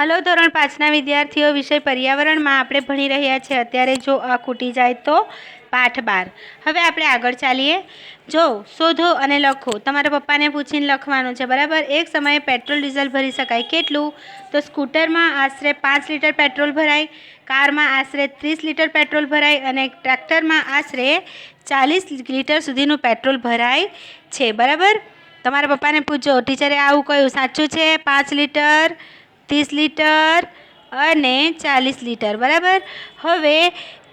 Hello ધોરણ પાંચના વિદ્યાર્થીઓ, વિષય પર્યાવરણમાં આપણે ભણી રહ્યા છે. અત્યારે જો અ ખૂટી જાય તો પાઠ બાર. હવે આપણે આગળ ચાલીએ. જો, શોધો અને લખો. તમારા પપ્પાને પૂછીને લખવાનું છે, બરાબર? એક સમયે પેટ્રોલ, ડીઝલ ભરી શકાય. કેટલું? તો સ્કૂટરમાં આશરે પાંચ લીટર પેટ્રોલ ભરાય, કારમાં આશરે ત્રીસ લીટર પેટ્રોલ ભરાય અને ટ્રેક્ટરમાં આશરે ચાલીસ લીટર સુધીનું પેટ્રોલ ભરાય છે, બરાબર? તમારા પપ્પાને પૂછજો, ટીચરે આવું કહ્યું, સાચું છે? પાંચ લીટર ત્રીસ લીટર અને ચાલીસ લીટર બરાબર? હવે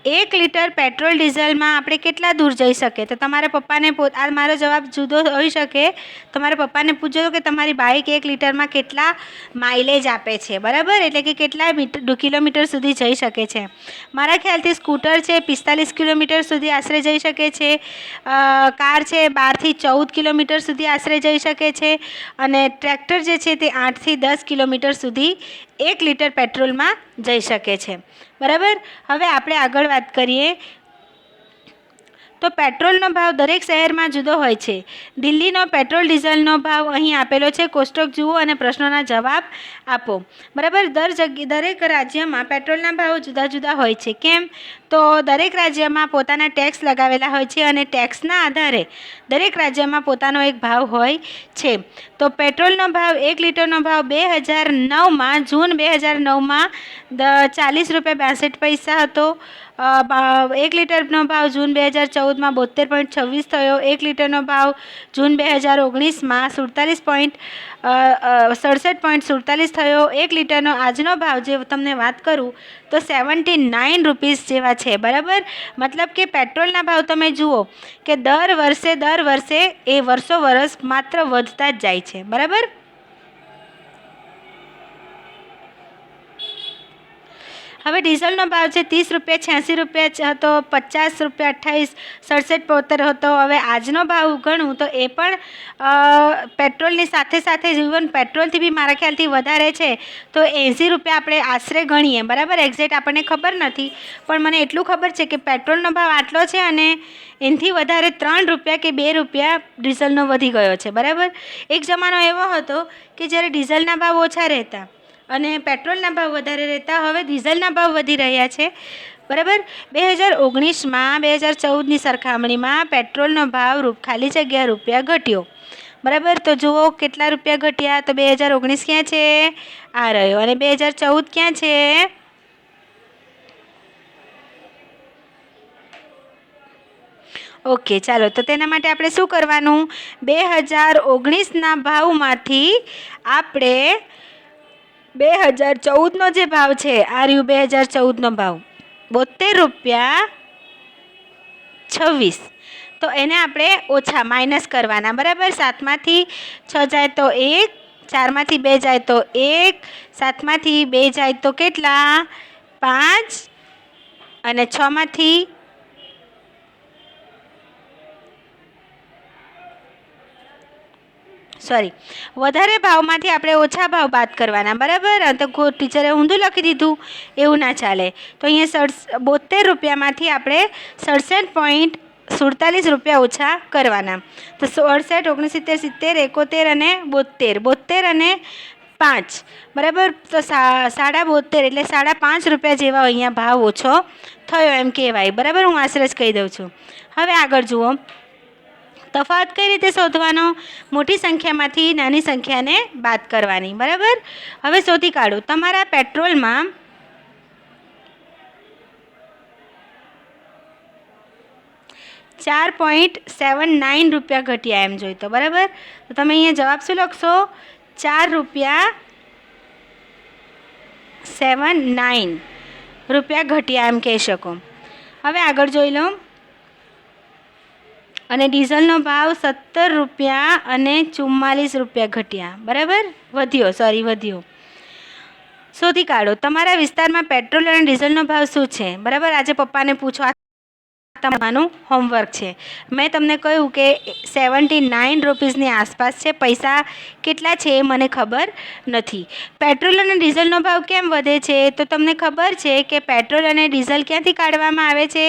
એક લીટર પેટ્રોલ ડીઝલમાં આપણે કેટલા દૂર જઈ શકીએ તો તમારા પપ્પાને પોત આ મારો જવાબ જુદો હોઈ શકે. તમારા પપ્પાને પૂછજો કે તમારી બાઇક એક લીટરમાં કેટલા માઇલેજ આપે છે, બરાબર? એટલે કે કેટલા મીટર કિલોમીટર સુધી જઈ શકે છે. મારા ખ્યાલથી સ્કૂટર છે પિસ્તાલીસ કિલોમીટર સુધી આશરે જઈ શકે છે. કાર છે બારથી ચૌદ કિલોમીટર સુધી આશરે જઈ શકે છે. અને ટ્રેક્ટર જે છે તે આઠથી દસ કિલોમીટર સુધી એક લીટર પેટ્રોલમાં જઈ શકે છે. બરાબર? હવે આપણે આગળ વાત કરીએ તો પેટ્રોલનો ભાવ દરેક શહેરમાં જુદો હોય છે. દિલ્હીનો પેટ્રોલ ડીઝલનો ભાવ અહીં આપેલો છે. કોષ્ટક જુઓ અને પ્રશ્નોના જવાબ આપો. બરાબર, દર જગ્યા, દરેક રાજ્યમાં પેટ્રોલના ભાવ જુદા જુદા હોય છે. કેમ? તો દરેક રાજ્યમાં પોતાના ટેક્સ લગાવેલા હોય છે અને ટેક્સના આધારે દરેક રાજ્યમાં પોતાનો એક ભાવ હોય છે. તો પેટ્રોલનો ભાવ એક લીટરનો ભાવ બે હજાર નવમાં, જૂન બે હજાર નવમાં ચાલીસ રૂપિયા બાસઠ પૈસા હતો. એક લીટરનો ભાવ જૂન બે હજાર ચૌદમાં બોતેર પોઈન્ટ છવ્વીસ થયો. એક લીટરનો ભાવ જૂન બે હજાર ઓગણીસમાં સુડતાલીસ પોઈન્ટ સડસઠ પોઈન્ટ સુડતાલીસ થયો. એક લીટરનો આજનો ભાવ જે તમને વાત કરું તો સેવન્ટી નાઇન રૂપીસ જેવા છે. બરાબર? મતલબ કે પેટ્રોલના ભાવ તમે જુઓ કે દર વર્ષે દર વર્ષે એ વર્ષો વર્ષ માત્ર વધતા જ જાય છે. બરાબર? હવે ડીઝલનો ભાવ છે ત્રીસ રૂપિયા, છ્યાસી રૂપિયા હતો, પચાસ રૂપિયા અઠ્ઠાવીસ સડસઠ, બોતેર હતો. હવે આજનો ભાવ ગણું તો એ પણ પેટ્રોલની સાથે સાથે જીવન પેટ્રોલથી બી મારા ખ્યાલથી વધારે છે. તો એંસી રૂપિયા આપણે આશરે ગણીએ. બરાબર? એક્ઝેક્ટ આપણને ખબર નથી. પણ મને એટલું ખબર છે કે પેટ્રોલનો ભાવ આટલો છે અને એનાથી વધારે ત્રણ રૂપિયા કે બે રૂપિયા ડીઝલનો વધી ગયો છે. બરાબર? એક જમાનો એવો હતો કે જ્યારે ડીઝલના ભાવ ઓછા રહેતા અને પેટ્રોલના ભાવ વધારે રહેતા, હવે ડીઝલના ભાવ વધી રહ્યા છે. બરાબર? બે હજાર ઓગણીસમાં, બે હજાર ચૌદની સરખામણીમાં પેટ્રોલનો ભાવ રૂપ, ખાલી જગ્યા રૂપિયા ઘટ્યો. બરાબર? તો જુઓ કેટલા રૂપિયા ઘટ્યા? તો બે હજાર ઓગણીસ ક્યાં છે? આ રહ્યો. અને બે હજાર ચૌદ ક્યાં છે? ઓકે, ચાલો. તો તેના માટે આપણે શું કરવાનું? બે હજાર ઓગણીસના ભાવમાંથી આપણે બે હજાર ચૌદનો જે ભાવ છે, આ રહ્યું બે હજાર ચૌદનો ભાવ. બોતેર રૂપિયા છવ્વીસ. તો એને આપણે ઓછા માઇનસ કરવાના, બરાબર? સાતમાંથી છ જાય તો એક, ચારમાંથી બે જાય તો એક, સાતમાંથી બે જાય તો કેટલા? પાંચ અને છમાંથી સોરી વધારે ભાવમાંથી આપણે ઓછા ભાવ બાદ કરવાના, બરાબર? તો ટીચરે ઊંધું લખી દીધું, એવું ના ચાલે. તો અહીંયા સડસ બોતેર રૂપિયામાંથી આપણે સડસઠ પોઈન્ટ સુડતાલીસ રૂપિયા ઓછા કરવાના. તો સડસઠ, ઓગણસિત્તેર, સિત્તેર, એકોતેર અને બોતેર બોતેર અને પાંચ. બરાબર? તો સાડા બોતેર એટલે સાડા પાંચ રૂપિયા જેવા અહીંયા ભાવ ઓછો થયો એમ કહેવાય. બરાબર? હું આશરે જ કહી દઉં છું. હવે આગળ જુઓ. તફાવત કઈ રીતે શોધવાનો? મોટી સંખ્યામાંથી નાની સંખ્યાને બાદ કરવાની, બરાબર? હવે શોધી કાઢો. તમારા પેટ્રોલમાં ચાર પોઈન્ટ સેવન નાઇન રૂપિયા ઘટ્યા એમ જોઈ તો બરાબર? તો તમે અહીંયા જવાબ શું લખશો? ચાર રૂપિયા સેવન નાઇન રૂપિયા ઘટ્યા એમ કહી શકો. હવે આગળ જોઈ લો. અને ડીઝલનો ભાવ સત્તર રૂપિયા અને ચુમ્માલીસ રૂપિયા ઘટ્યા. બરાબર? વધ્યો સોરી વધ્યો. શોધી કાઢો. તમારા વિસ્તારમાં પેટ્રોલ અને ડીઝલનો ભાવ શું છે? બરાબર? આજે પપ્પાને પૂછો. તમારું હોમવર્ક છે. મેં તમને કહ્યું કે સેવન્ટી નાઇન રૂપીઝની આસપાસ છે. પૈસા કેટલા છે એ મને ખબર નથી. પેટ્રોલ અને ડીઝલનો ભાવ કેમ વધે છે? તો તમને ખબર છે કે પેટ્રોલ અને ડીઝલ ક્યાંથી કાઢવામાં આવે છે?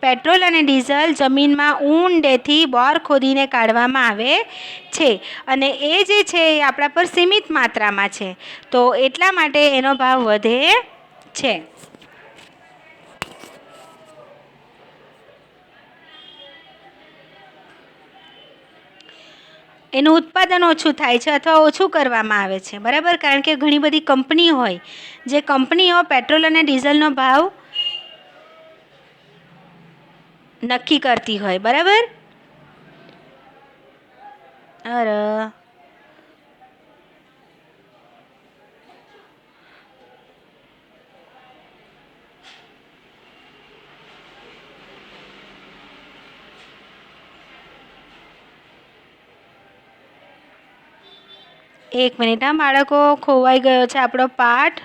પેટ્રોલ અને ડીઝલ જમીનમાં ઊંડેથી બોર ખોદીને કાઢવામાં આવે છે. અને એ જે છે એ આપણા પર સીમિત માત્રામાં છે. તો એટલા માટે એનો ભાવ વધે છે. એનું ઉત્પાદન ઓછું થાય છે અથવા ઓછું કરવામાં આવે છે. બરાબર? કારણ કે ઘણી બધી કંપની હોય, જે કંપનીઓ પેટ્રોલ અને ડીઝલનો ભાવ નક્કી કરતી હોય. બરાબર? અરે! એક મિનિટ હા બાળકો ખોવાઈ ગયો છે આપણો પાઠ.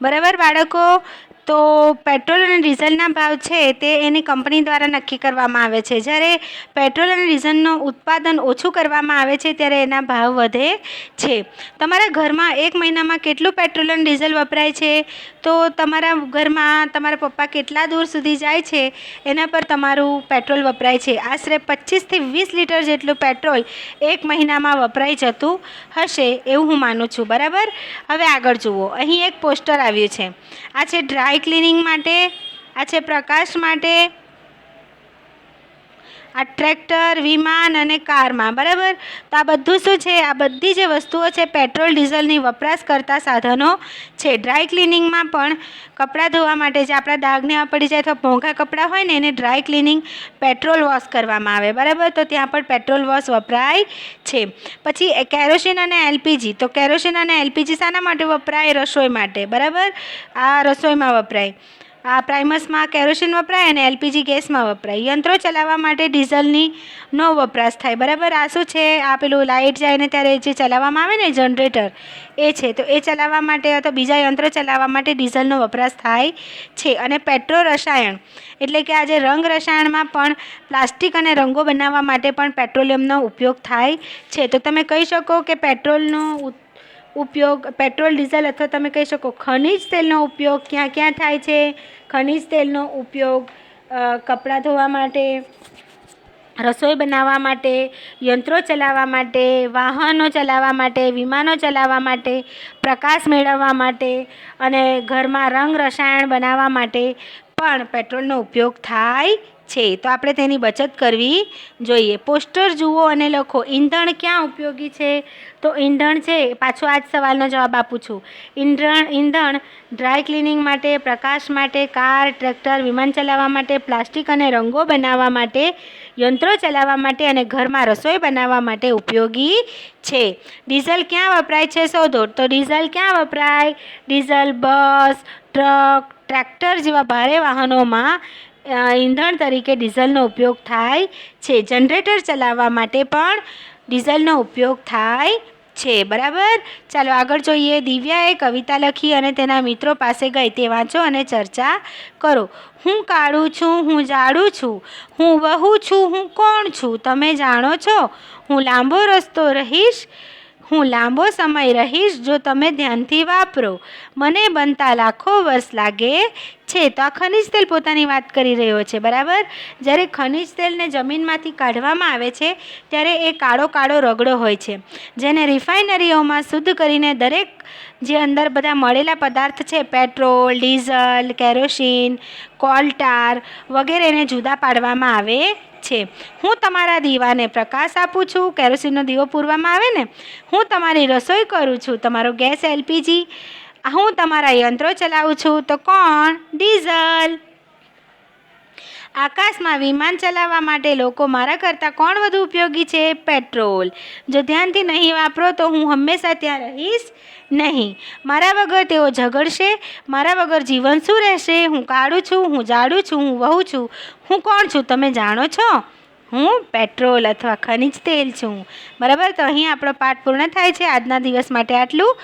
બરાબર બાળકો તો પેટ્રોલ અને ડીઝલના ભાવ છે તે એની કંપની દ્વારા નક્કી કરવામાં આવે છે. જ્યારે પેટ્રોલ અને ડીઝલનું ઉત્પાદન ઓછું કરવામાં આવે છે ત્યારે એના ભાવ વધે છે. તમારા ઘરમાં એક મહિનામાં કેટલું પેટ્રોલ અને ડીઝલ વપરાય છે? તો તમારા ઘરમાં તમારા પપ્પા કેટલા દૂર સુધી જાય છે? એના પર તમારું પેટ્રોલ વપરાય છે. આશરે પચીસથી વીસ લીટર જેટલું પેટ્રોલ એક મહિનામાં વપરાઈ જતું હશે એવું હું માનું છું. બરાબર? હવે આગળ જુઓ. અહીં એક પોસ્ટર આવ્યું છે. આ છે ડ્રાય ક્લિનિંગ માટે આ છે પ્રકાશ માટે આ ટ્રેક્ટર, વિમાન અને કારમાં, બરાબર? તો આ બધું શું છે? આ બધી જે વસ્તુઓ છે, પેટ્રોલ, ડીઝલની વપરાશ કરતા સાધનો છે. ડ્રાય ક્લિનિંગમાં પણ કપડાં ધોવા માટે જે આપણા દાગ ને પડી જાય અથવા મોંઘા કપડાં હોય ને, એને ડ્રાય ક્લિનિંગ, પેટ્રોલ વોશ કરવામાં આવે. બરાબર? તો ત્યાં પણ પેટ્રોલ વોશ વપરાય છે. પછી કેરોસીન અને એલપીજી. તો કેરોસીન અને એલપીજી શાના માટે વપરાય? રસોઈ માટે. બરાબર? આ રસોઈમાં વપરાય. આ પ્રાઇમસમાં કેરોસીન વપરાય અને એલપીજી ગેસમાં વપરાય. યંત્રો ચલાવવા માટે ડીઝલની નો વપરાશ થાય. બરાબર? આ શું છે? આ પેલું લાઇટ જાય ને ત્યારે જે ચલાવવામાં આવે ને જનરેટર, એ છે. તો એ ચલાવવા માટે અથવા બીજા યંત્રો ચલાવવા માટે ડીઝલનો વપરાશ થાય છે. અને પેટ્રો રસાયણ, એટલે કે આજે રંગ રસાયણમાં પણ પ્લાસ્ટિક અને રંગો બનાવવા માટે પણ પેટ્રોલિયમનો ઉપયોગ થાય છે. તો તમે કહી શકો કે પેટ્રોલનો ઉપયોગ, પેટ્રોલ, ડીઝલ અથવા તમે કહી શકો ખનિજ તેલનો ઉપયોગ ક્યાં ક્યાં થાય છે? ખનિજ તેલનો ઉપયોગ કપડાં ધોવા માટે, રસોઈ બનાવવા માટે, યંત્રો ચલાવવા માટે, વાહનો ચલાવવા માટે, વિમાનો ચલાવવા માટે, પ્રકાશ મેળવવા માટે અને ઘરમાં રંગ રસાયણ બનાવવા માટે પણ પેટ્રોલનો ઉપયોગ થાય છે, તો આપણે તેની બચત કરવી જોઈએ. પોસ્ટર જુઓ અને લખો ઈંધણ ક્યાં ઉપયોગી છે? તો ઈંધણ છે, પાછો આ જ સવાલનો જવાબ આપું છું. ઈંધણ ઈંધણ ડ્રાય ક્લિનિંગ માટે, પ્રકાશ માટે, કાર, ટ્રેક્ટર, વિમાન ચલાવવા માટે, પ્લાસ્ટિક અને રંગો બનાવવા માટે, યંત્રો ચલાવવા માટે અને ઘરમાં રસોઈ બનાવવા માટે ઉપયોગી છે. ડીઝલ ક્યાં વપરાય છે શોધો. તો ડીઝલ ક્યાં વપરાય? ડીઝલ, બસ, ટ્રક, ટ્રેક્ટર જેવા ભારે વાહનોમાં ઈંધણ તરીકે ડીઝલનો ઉપયોગ થાય છે. જનરેટર ચલાવવા માટે પણ ડીઝલનો ઉપયોગ થાય છે. બરાબર? ચાલો આગળ જોઈએ. દિવ્યાએ કવિતા લખી અને તેના મિત્રો પાસે ગઈ. તે વાંચો અને ચર્ચા કરો. હું કાળું છું, હું જાડું છું, હું વહુ છું, હું કોણ છું? તમે જાણો છો? હું લાંબો રસ્તો રહીશ હું લાંબો સમય રહીશ જો તમે ધ્યાનથી વાપરો. મને બનતા લાખો વર્ષ લાગે છે. તો આ ખનિજ તેલ પોતાની વાત કરી રહ્યો છે, બરાબર? જ્યારે ખનિજ તેલને જમીનમાંથી કાઢવામાં આવે છે, ત્યારે એ કાળો કાળો રગડો હોય છે. જેને રિફાઇનરીઓમાં શુદ્ધ કરીને દરેક જે અંદર બધા મળેલા પદાર્થ છે, પેટ્રોલ, ડીઝલ, કેરોસીન, કોલટાર વગેરેને જુદા પાડવામાં આવે છે. હું તમારા દીવાને પ્રકાશ આપું છું. કેરોસીનનો દીવો પૂરવામાં આવે ને? હું તમારી રસોઈ કરું છું. તમારો ગેસ એલપીજી. હું તમારા યંત્રો ચલાવું છું. તો કોણ? ડીઝલ. આકાશમાં વિમાન ચલાવવા માટે લોકો મારા કરતાં કોણ વધુ ઉપયોગી છે? પેટ્રોલ. જો ધ્યાનથી નહીં વાપરો તો હું હંમેશા ત્યાં રહીશ નહીં. મારા વગર તેઓ ઝઘડશે, મારા વગર જીવન શું રહેશે? હું કાળું છું, હું જાડું છું, હું વહુ છું. હું કોણ છું તમે જાણો છો? હું પેટ્રોલ અથવા ખનિજ તેલ છું. બરાબર? તો અહીં આપણો પાઠ પૂર્ણ થાય છે. આજના દિવસ માટે આટલું.